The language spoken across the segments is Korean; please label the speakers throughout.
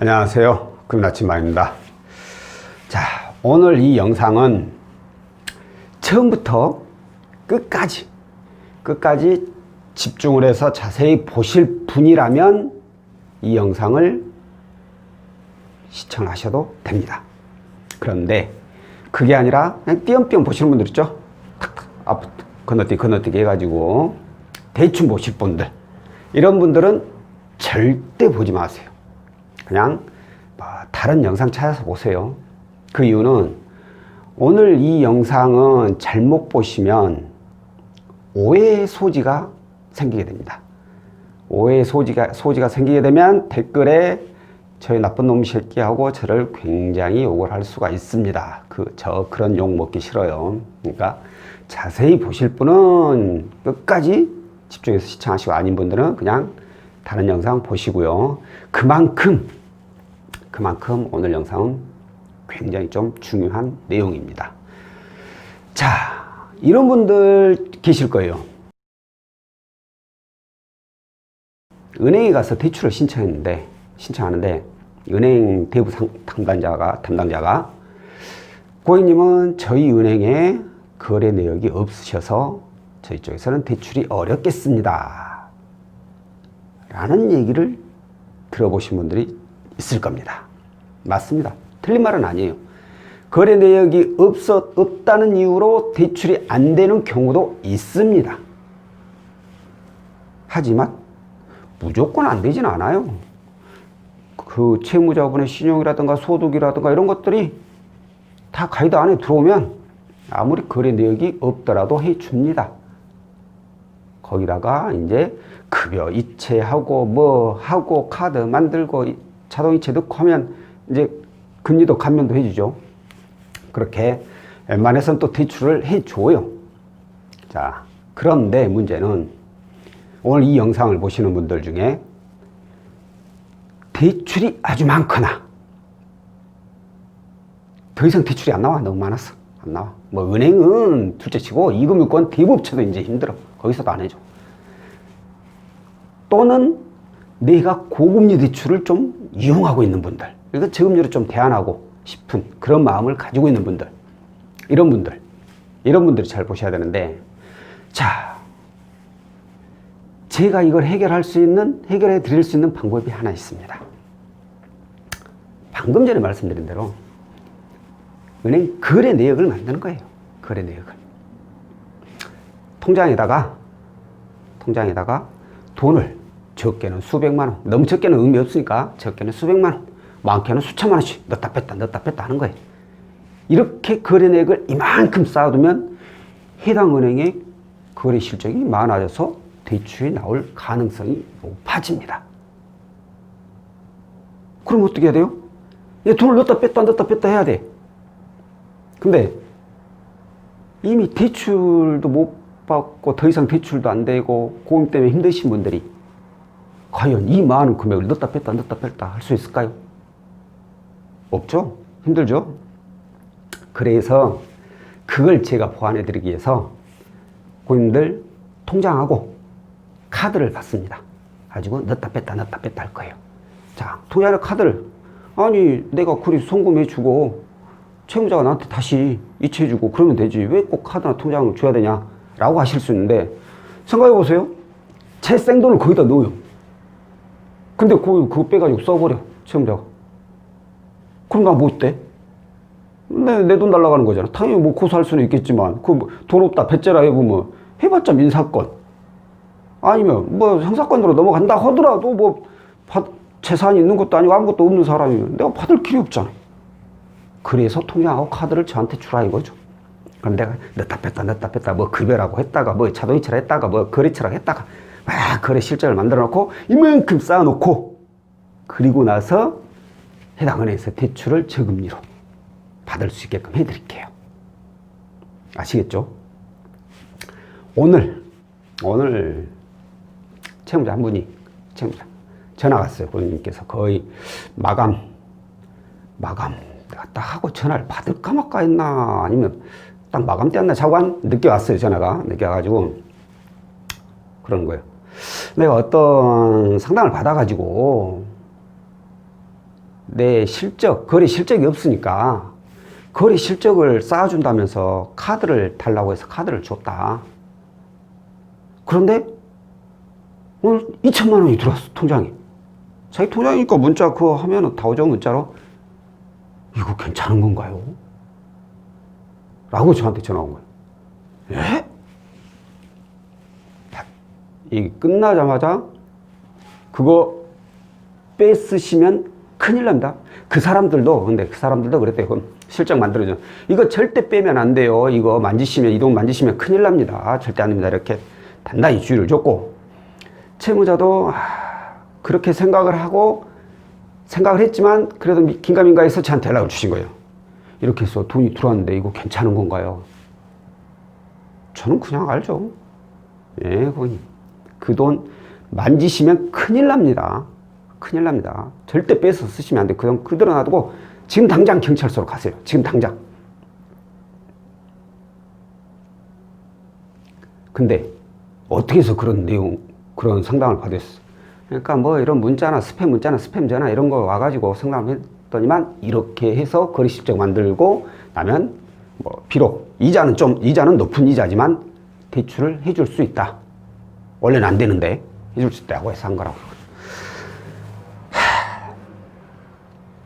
Speaker 1: 안녕하세요. 금나침마입니다. 자, 오늘 이 영상은 처음부터 끝까지, 끝까지 집중을 해서 자세히 보실 분이라면 이 영상을 시청하셔도 됩니다. 그런데 그게 아니라 그냥 띄엄띄엄 보시는 분들 있죠? 탁탁 앞 건너뛰기 건너뛰기 해가지고 대충 보실 분들 이런 분들은 절대 보지 마세요. 그냥 뭐 다른 영상 찾아서 보세요. 그 이유는 오늘 이 영상은 잘못 보시면 오해의 소지가 생기게 됩니다. 오해의 소지가, 소지가 생기게 되면 댓글에 저희 나쁜 놈 새끼 하고 저를 굉장히 욕을 할 수가 있습니다. 그, 저 그런 욕 먹기 싫어요. 그러니까 자세히 보실 분은 끝까지 집중해서 시청하시고 아닌 분들은 그냥 다른 영상 보시고요. 그만큼, 그만큼 오늘 영상은 굉장히 좀 중요한 내용입니다. 자, 이런 분들 계실 거예요. 은행에 가서 대출을 신청했는데 신청하는데 은행 대부 상- 담당자가 담당자가 고객님은 저희 은행에 거래 내역이 없으셔서 저희 쪽에서는 대출이 어렵겠습니다. 라는 얘기를 들어보신 분들이 있을 겁니다. 맞습니다. 틀린 말은 아니에요. 거래 내역이 없어, 없다는 이유로 대출이 안 되는 경우도 있습니다. 하지만 무조건 안 되진 않아요. 그 채무자분의 신용이라든가 소득이라든가 이런 것들이 다 가이드 안에 들어오면 아무리 거래 내역이 없더라도 해줍니다. 거기다가 이제 급여 이체하고 뭐 하고 카드 만들고 이- 자동이체 넣고 하면 이제 금리도 감면도 해주죠. 그렇게 웬만해서는 또 대출을 해줘요. 자, 그런데 문제는 오늘 이 영상을 보시는 분들 중에 대출이 아주 많거나 더 이상 대출이 안 나와. 너무 많았어. 안 나와. 뭐 은행은 둘째 치고 이금융권 대부업체도 이제 힘들어. 거기서도 안 해줘. 또는 내가 고금리 대출을 좀 이용하고 있는 분들. 그러니까 저금리를 좀 대안하고 싶은 그런 마음을 가지고 있는 분들. 이런 분들. 이런 분들이 잘 보셔야 되는데 자, 제가 이걸 해결할 수 있는, 해결해 드릴 수 있는 방법이 하나 있습니다. 방금 전에 말씀드린 대로 은행 거래 내역을 만드는 거예요. 거래 내역을. 통장에다가, 통장에다가 돈을 적게는 수백만 원, 너무 적게는 의미 없으니까 적게는 수백만 원, 많게는 수천만 원씩 넣다 뺐다, 넣다 뺐다 하는 거예요. 이렇게 거래 내역을 이만큼 쌓아두면 해당 은행의 거래 실적이 많아져서 대출이 나올 가능성이 높아집니다. 그럼 어떻게 해야 돼요? 얘 돈을 넣었다 뺐다 넣었다 뺐다 해야 돼. 근데 이미 대출도 못 받고 더 이상 대출도 안 되고 고금 때문에 힘드신 분들이 과연 이 많은 금액을 넣었다 뺐다 넣었다 뺐다 할 수 있을까요? 없죠? 힘들죠? 그래서 그걸 제가 보완해 드리기 위해서 고객님들 통장하고 카드를 받습니다. 가지고 넣었다 뺐다 넣었다 뺐다 할 거예요. 자, 통장에 카드를 아니 내가 그리 송금해 주고 채무자가 나한테 다시 이체해주고 그러면 되지 왜 꼭 카드나 통장을 줘야 되냐 라고 하실 수 있는데 생각해 보세요. 제 생돈을 거기다 넣어요. 근데 그거, 그거 빼가지고 써버려 채무자가. 그럼 나뭐 어때? 내, 내돈 날라가는 거잖아. 당연히 뭐 고소할 수는 있겠지만, 그 돈 없다, 배째라 해보면, 해봤자 민사건. 아니면 뭐 형사건으로 넘어간다 하더라도 뭐, 받, 재산이 있는 것도 아니고 아무것도 없는 사람이면 내가 받을 길이 없잖아. 그래서 통장하고 카드를 저한테 주라 이거죠. 그럼 내가 넣다 뺐다 넣다 뺐다 뭐 급여라고 했다가 뭐 자동이체라 했다가 뭐 거래처라고 했다가 막 거래 실적을 만들어 놓고 이만큼 쌓아 놓고 그리고 나서 해당 은행에서 대출을 저금리로 받을 수 있게끔 해드릴게요. 아시겠죠? 오늘, 오늘 채무자 한 분이, 채무자, 전화 왔어요. 고객님께서 거의 마감, 마감, 내가 딱 하고 전화를 받을까 말까 했나, 아니면 딱 마감 때였나 한, 늦게 왔어요. 전화가. 늦게 와가지고. 그런 거예요. 내가 어떤 상담을 받아가지고 내 실적, 거래 실적이 없으니까 거래 실적을 쌓아준다면서 카드를 달라고 해서 카드를 줬다. 그런데 오늘 2천만 원이 들어왔어, 통장에. 자기 통장이니까 문자 그거 하면은 다 오죠, 문자로. 이거 괜찮은 건가요? 라고 저한테 전화 온 거예요. 예? 이 끝나자마자 그거 뺏으시면 큰일 납니다. 그 사람들도 근데 그 사람들도 그랬대요. 실적 만들어줘. 이거 절대 빼면 안 돼요. 이거 만지시면 이동 만지시면 큰일 납니다. 절대 안 됩니다. 이렇게 단단히 주의를 줬고 채무자도 아, 그렇게 생각을 하고 생각을 했지만 그래도 긴가민가해서 저한테 연락을 주신 거예요. 이렇게 해서 돈이 들어왔는데 이거 괜찮은 건가요? 저는 그냥 알죠. 예. 그 돈 만지시면 큰일 납니다. 큰일 납니다. 절대 뺏어 쓰시면 안 돼. 그냥 그대로 놔두고 지금 당장 경찰서로 가세요. 지금 당장. 근데 어떻게 해서 그런 내용, 그런 상담을 받았어? 그러니까 뭐 이런 문자나 스팸 문자나 스팸 전화 이런 거 와가지고 상담했더니만 이렇게 해서 거리 실적 만들고 나면 뭐 비록 이자는 좀 이자는 높은 이자지만 대출을 해줄 수 있다. 원래는 안 되는데 해줄 수 있다고 해서 한 거라고. 하,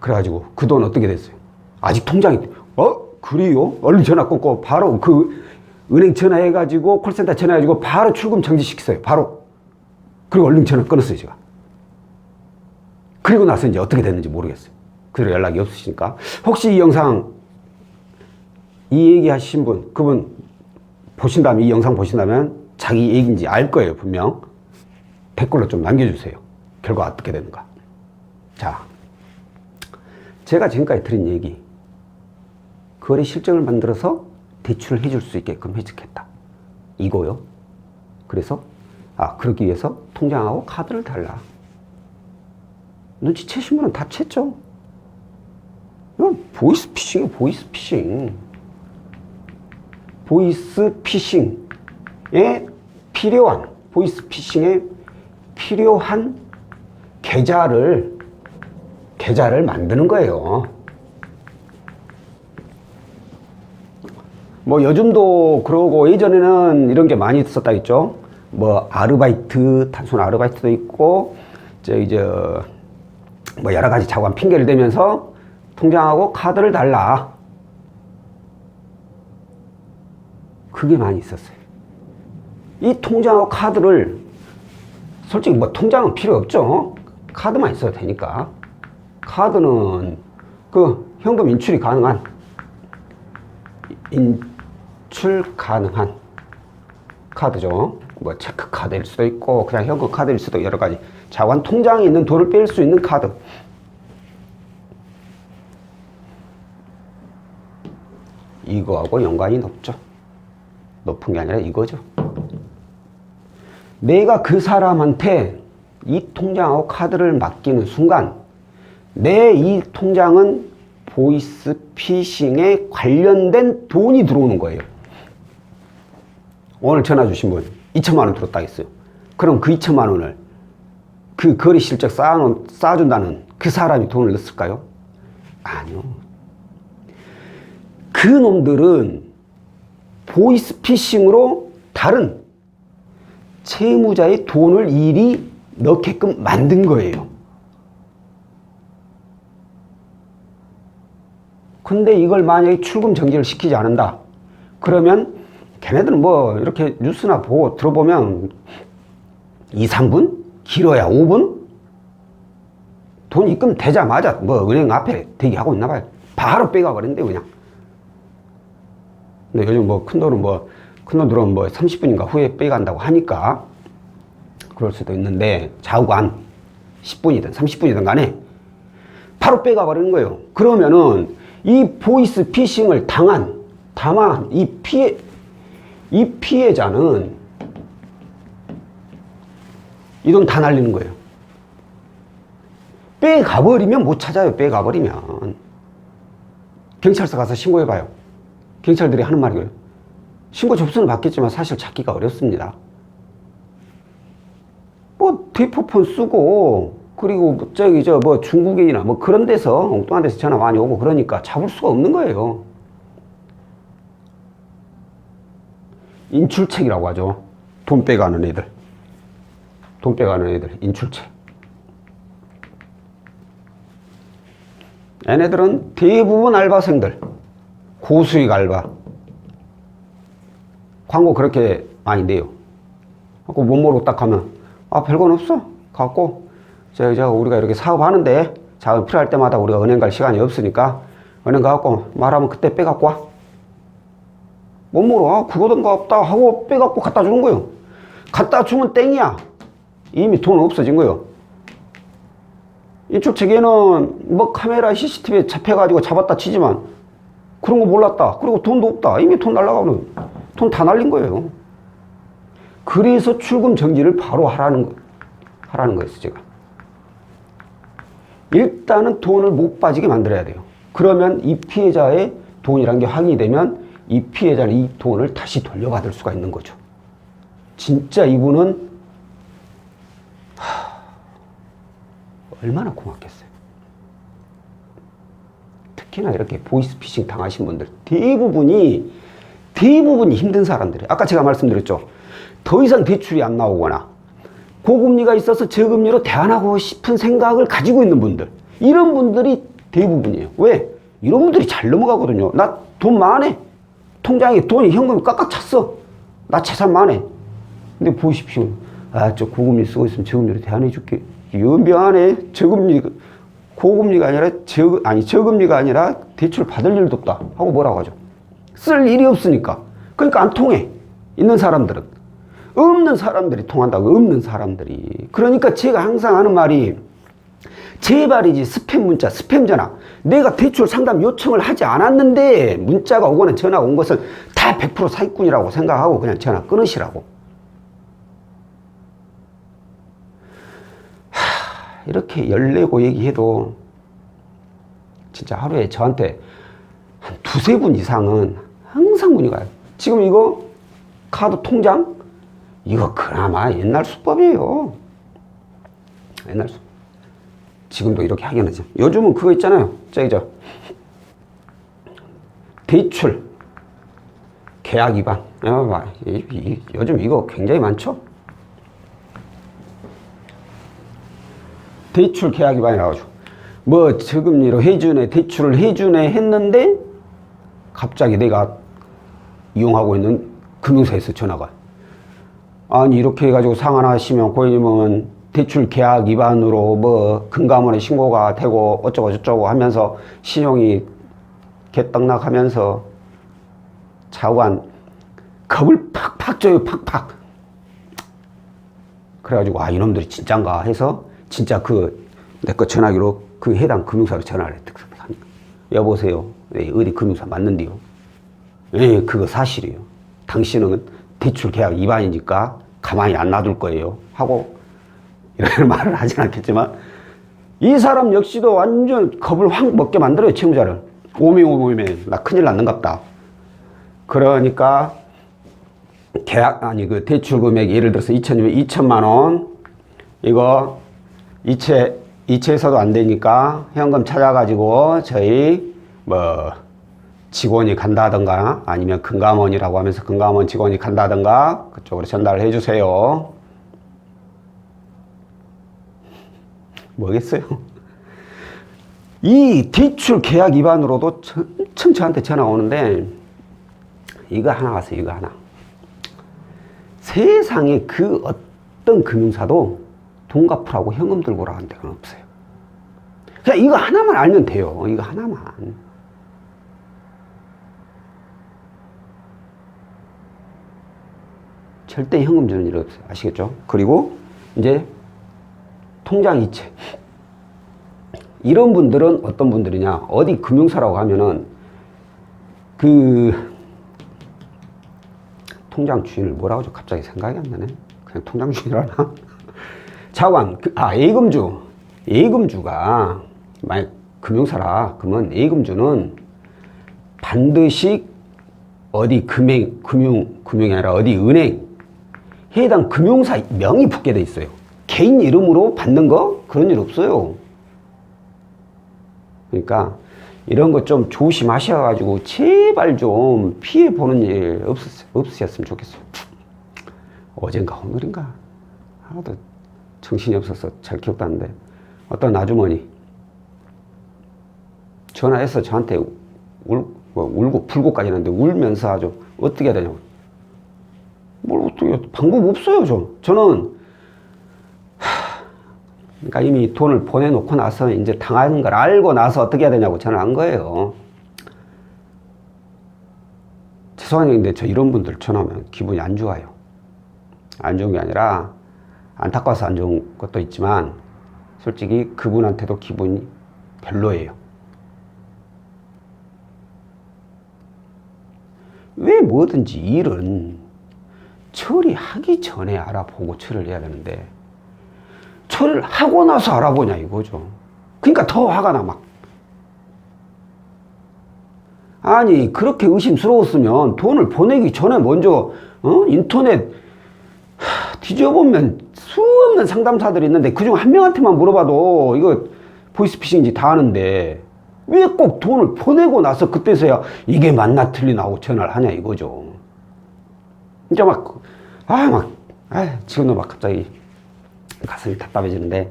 Speaker 1: 그래가지고 그 돈 어떻게 됐어요? 아직 통장이 어 그래요? 얼른 전화 끊고 바로 그 은행 전화해가지고 콜센터 전화해가지고 바로 출금 정지 시켰어요. 바로 그리고 얼른 전화 끊었어요 제가. 그리고 나서 이제 어떻게 됐는지 모르겠어요. 그대로 연락이 없으시니까. 혹시 이 영상 이 얘기 하신 분 그분 보신다면 이 영상 보신다면 자기 얘기인지 알 거예요 분명. 댓글로 좀 남겨주세요. 결과 어떻게 되는가. 자 제가 지금까지 드린 얘기 거래 실적을 만들어서 대출을 해줄 수 있게끔 해주겠다. 이거요. 그래서 아 그러기 위해서 통장하고 카드를 달라 눈치채신 분은 다 챘죠 이건 보이스 피싱이에요 보이스 피싱 보이스 피싱에 필요한 보이스 피싱에 필요한 계좌를 계좌를 만드는 거예요. 뭐 요즘도 그러고 예전에는 이런 게 많이 있었다 있죠. 뭐 아르바이트 단순 아르바이트도 있고 저 이제 뭐 여러 가지 자관 핑계를 대면서 통장하고 카드를 달라. 그게 많이 있었어요. 이 통장하고 카드를 솔직히 뭐 통장은 필요 없죠. 카드만 있어도 되니까. 카드는 그 현금 인출이 가능한 인출 가능한 카드죠. 뭐 체크 카드일 수도 있고 그냥 현금 카드일 수도 여러 가지 자관 통장에 있는 돈을 뺄 수 있는 카드. 이거하고 연관이 높죠. 높은 게 아니라 이거죠. 내가 그 사람한테 이 통장하고 카드를 맡기는 순간 내 이 통장은 보이스 피싱에 관련된 돈이 들어오는 거예요. 오늘 전화 주신 분 2천만 원 들었다 했어요. 그럼 그 2천만 원을 그 거래 실적 쌓아놓, 쌓아준다는 그 사람이 돈을 넣었을까요? 아니요. 그 놈들은 보이스 피싱으로 다른 채무자의 돈을 일이 넣게끔 만든 거예요. 근데 이걸 만약에 출금 정지를 시키지 않는다. 그러면 걔네들은 뭐 이렇게 뉴스나 보고 들어보면 2, 3분? 길어야 5분? 돈 입금 되자마자 뭐 은행 앞에 대기하고 있나 봐요. 바로 빼가 버린대 그냥. 근데 요즘 뭐 큰 돈은 뭐, 큰돈 들어오면 뭐 30분인가 후에 빼간다고 하니까 그럴 수도 있는데 좌우간 10분이든 30분이든 간에 바로 빼가 버리는 거예요. 그러면은 이 보이스 피싱을 당한, 다만 이 피해, 이 피해자는 이 돈 다 날리는 거예요. 빼가버리면 못 찾아요. 빼가버리면. 경찰서 가서 신고해봐요. 경찰들이 하는 말이에요. 신고 접수는 받겠지만 사실 찾기가 어렵습니다. 뭐 대포폰 쓰고 그리고 뭐 저기 저 뭐 중국인이나 뭐 그런 데서 엉뚱한 데서 전화 많이 오고 그러니까 잡을 수가 없는 거예요. 인출책이라고 하죠. 돈 빼가는 애들. 돈 빼가는 애들. 인출책. 얘네들은 대부분 알바생들. 고수익 알바. 광고 그렇게 많이 내요. 갖고 못 모르고 딱 하면 아 별건 없어. 갖고 저, 저 우리가 이렇게 사업하는데 자금 필요할 때마다 우리가 은행 갈 시간이 없으니까 은행 가갖고 말하면 그때 빼갖고 와. 못 모르 아 그거던가 없다 하고 빼갖고 갖다 주는 거예요. 갖다 주면 땡이야. 이미 돈 없어진 거예요. 이쪽 책에는 뭐 카메라 CCTV에 잡혀가지고 잡았다 치지만 그런 거 몰랐다. 그리고 돈도 없다. 이미 돈 날라가는 돈 다 날린 거예요. 그래서 출금 정지를 바로 하라는 거, 하라는 거였어 제가. 일단은 돈을 못 빠지게 만들어야 돼요. 그러면 이 피해자의 돈이란 게 확인이 되면 이 피해자는 이 돈을 다시 돌려받을 수가 있는 거죠. 진짜 이분은 하, 얼마나 고맙겠어요. 특히나 이렇게 보이스피싱 당하신 분들 대부분이 대부분이 힘든 사람들이 아까 제가 말씀드렸죠. 더 이상 대출이 안 나오거나 고금리가 있어서 저금리로 대안하고 싶은 생각을 가지고 있는 분들 이런 분들이 대부분이에요. 왜? 이런 분들이 잘 넘어가거든요. 나 돈 많네. 통장에 돈이 현금이 꽉꽉 찼어. 나 재산 많네. 근데 보십시오. 아, 저 고금리 쓰고 있으면 저금리로 대안해 줄게. 연병하네. 저금리, 고금리가 아니라 저, 아니, 저금리가 아니라 대출 받을 일도 없다. 하고 뭐라고 하죠? 쓸 일이 없으니까. 그러니까 안 통해. 있는 사람들은. 없는 사람들이 통한다고, 없는 사람들이. 그러니까 제가 항상 하는 말이, 제발이지 스팸 문자, 스팸 전화. 내가 대출 상담 요청을 하지 않았는데 문자가 오거나 전화가 온 것을 다100% 사기꾼이라고 생각하고 그냥 전화 끊으시라고. 하, 이렇게 열내고 얘기해도 진짜 하루에 저한테 한 두세 분 이상은 항상 문의 가요. 지금 이거 카드 통장? 이거 그나마 옛날 수법이에요. 옛날 수법. 지금도 이렇게 하긴 하죠. 요즘은 그거 있잖아요. 저기 저 대출 계약 위반. 요즘 이거 굉장히 많죠. 대출 계약 위반이라고. 뭐 저금리로 해주네 대출을 해주네 했는데 갑자기 내가 이용하고 있는 금융사에서 전화가 아니 이렇게 해가지고 상환하시면 고객님은 대출 계약 위반으로 뭐 금감원에 신고가 되고 어쩌고 저쩌고 하면서 신용이 개떡락하면서 자관 겁을 팍팍 줘요 팍팍. 그래가지고 아 이놈들이 진짠가 해서 진짜 그 내 거 전화기로 그 해당 금융사로 전화를 했다 여보세요? 네, 어디 금융사 맞는데요? 예 그거 사실이에요. 당신은 대출 계약 위반이니까 가만히 안 놔둘 거예요. 하고 이런 말을 하진 않겠지만 이 사람 역시도 완전 겁을 확 먹게 만들어요 채무자를. 오메 나 큰일 났는갑다. 그러니까 계약 아니 그 대출 금액 예를 들어서 2천이면 2천만 원. 이거 이체 이체해서도 안 되니까 현금 찾아가지고 저희 뭐 직원이 간다던가 아니면 금감원이라고 하면서 금감원 직원이 간다던가 그쪽으로 전달을 해주세요. 뭐겠어요? 이 대출 계약 위반으로도 천천 저한테 전화 오는데 이거 하나 왔어요. 이거 하나. 세상에 그 어떤 금융사도 돈 갚으라고 현금 들고 오라는 데가 없어요. 그냥 이거 하나만 알면 돼요. 이거 하나만. 절대 현금 주는 일 없어요. 아시겠죠? 그리고 이제 통장 이체. 이런 분들은 어떤 분들이냐? 어디 금융사라고 하면은 그 통장 주인을 뭐라고 하죠? 갑자기 생각이 안 나네. 그냥 통장 주인이라나? 자관, 그, 아, 예금주. 예금주가, 만약 금융사라, 그러면 예금주는 반드시 어디 금융, 금융, 금융이 아니라 어디 은행, 해당 금융사 명이 붙게 돼 있어요. 개인 이름으로 받는 거? 그런 일 없어요. 그러니까 이런 거 좀 조심하셔가지고 제발 좀 피해 보는 일 없, 없으셨으면 좋겠어요. 어젠가 오늘인가? 하나도 정신이 없어서 잘 기억도 안 나는데 어떤 아주머니 전화해서 저한테 울, 뭐 울고 불고까지 했는데 울면서 아주 어떻게 해야 되냐고. 뭘 어떻게 방법 없어요 저. 저는 그러니까 이미 돈을 보내놓고 나서 이제 당하는 걸 알고 나서 어떻게 해야 되냐고 저는 한 거예요. 죄송한 얘기인데 저 이런 분들 전화하면 기분이 안 좋아요. 안 좋은 게 아니라 안타까워서 안 좋은 것도 있지만 솔직히 그분한테도 기분이 별로예요. 왜 뭐든지 일은 처리하기 전에 알아보고 처리를 해야 되는데 처리를 하고 나서 알아보냐 이거죠. 그러니까 더 화가 나 막. 아니 그렇게 의심스러웠으면 돈을 보내기 전에 먼저 어? 인터넷 하, 뒤져보면 수없는 상담사들이 있는데 그중 한 명한테만 물어봐도 이거 보이스피싱인지 다 아는데 왜 꼭 돈을 보내고 나서 그때서야 이게 맞나 틀리나 하고 전화를 하냐 이거죠. 진짜 막, 아, 막, 아, 지금도 막 갑자기 가슴이 답답해지는데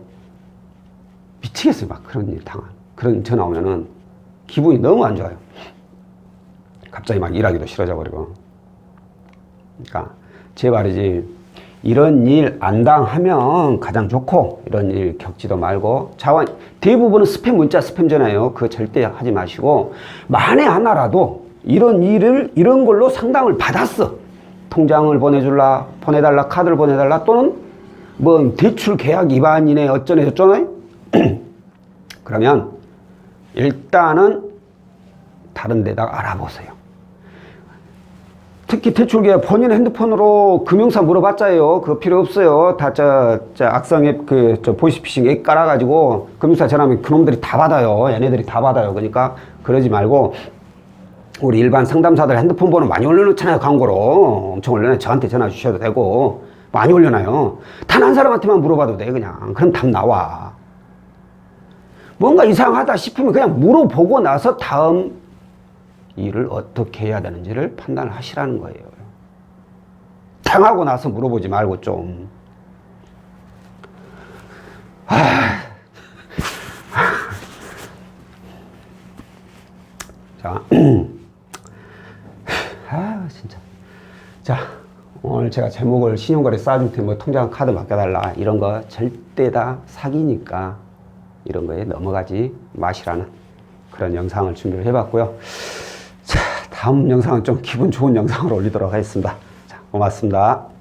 Speaker 1: 미치겠어요. 막 그런 일 당한. 그런 전화 오면은 기분이 너무 안 좋아요. 갑자기 막 일하기도 싫어져 버리고. 그러니까 제 말이지 이런 일 안 당하면 가장 좋고 이런 일 겪지도 말고 자원 대부분은 스팸 문자 스팸 전화예요. 그거 절대 하지 마시고 만에 하나라도 이런 일을 이런 걸로 상담을 받았어. 통장을 보내줄라 보내달라 카드를 보내달라 또는 뭐 대출 계약 위반이네 어쩌네 저쩌네 그러면 일단은 다른 데다가 알아보세요. 특히 대출 계약 본인 핸드폰으로 금융사 물어봤자요. 그거 필요 없어요. 다 저, 저 악성 앱, 그, 저 보이스피싱 앱 깔아가지고 금융사 전화하면 그놈들이 다 받아요. 얘네들이 다 받아요. 그러니까 그러지 말고 우리 일반 상담사들 핸드폰 번호 많이 올려놓잖아요. 광고로. 엄청 올려놔요. 저한테 전화 주셔도 되고. 많이 올려놔요. 단 한 사람한테만 물어봐도 돼, 그냥. 그럼 답 나와. 뭔가 이상하다 싶으면 그냥 물어보고 나서 다음 일을 어떻게 해야 되는지를 판단을 하시라는 거예요. 당하고 나서 물어보지 말고 좀. 자. 아, 진짜. 자, 오늘 제가 제목을 신용거래 쌓아줄 테니 뭐 통장 카드 맡겨달라. 이런 거 절대 다 사기니까 이런 거에 넘어가지 마시라는 그런 영상을 준비를 해봤고요. 자, 다음 영상은 좀 기분 좋은 영상을 올리도록 하겠습니다. 자, 고맙습니다.